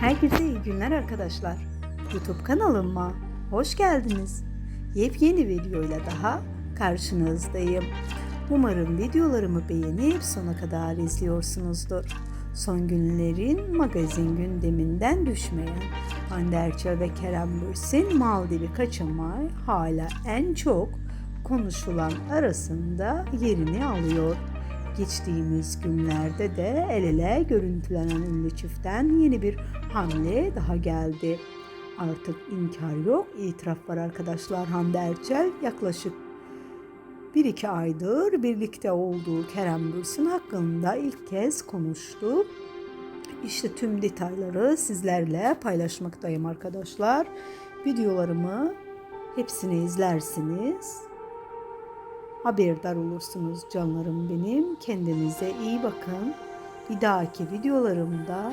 Herkese iyi günler arkadaşlar. YouTube kanalıma hoş geldiniz. Yepyeni videoyla daha karşınızdayım. Umarım videolarımı beğenip sona kadar izliyorsunuzdur. Son günlerin magazin gündeminden düşmeyen Hande ve Kerem Bürsin Maldiv'i kaçırma hala en çok konuşulan arasında yerini alıyor. Geçtiğimiz günlerde de el ele görüntülenen ünlü çiftten yeni bir hamle daha geldi. Artık inkar yok, itiraf var arkadaşlar. Hande Erçel yaklaşık 1-2 aydır birlikte olduğu Kerem Bürsin hakkında ilk kez konuştu. İşte tüm detayları sizlerle paylaşmaktayım arkadaşlar. Videolarımı hepsini izlersiniz haberdar olursunuz canlarım benim. Kendinize iyi bakın. Bir dahaki videolarımda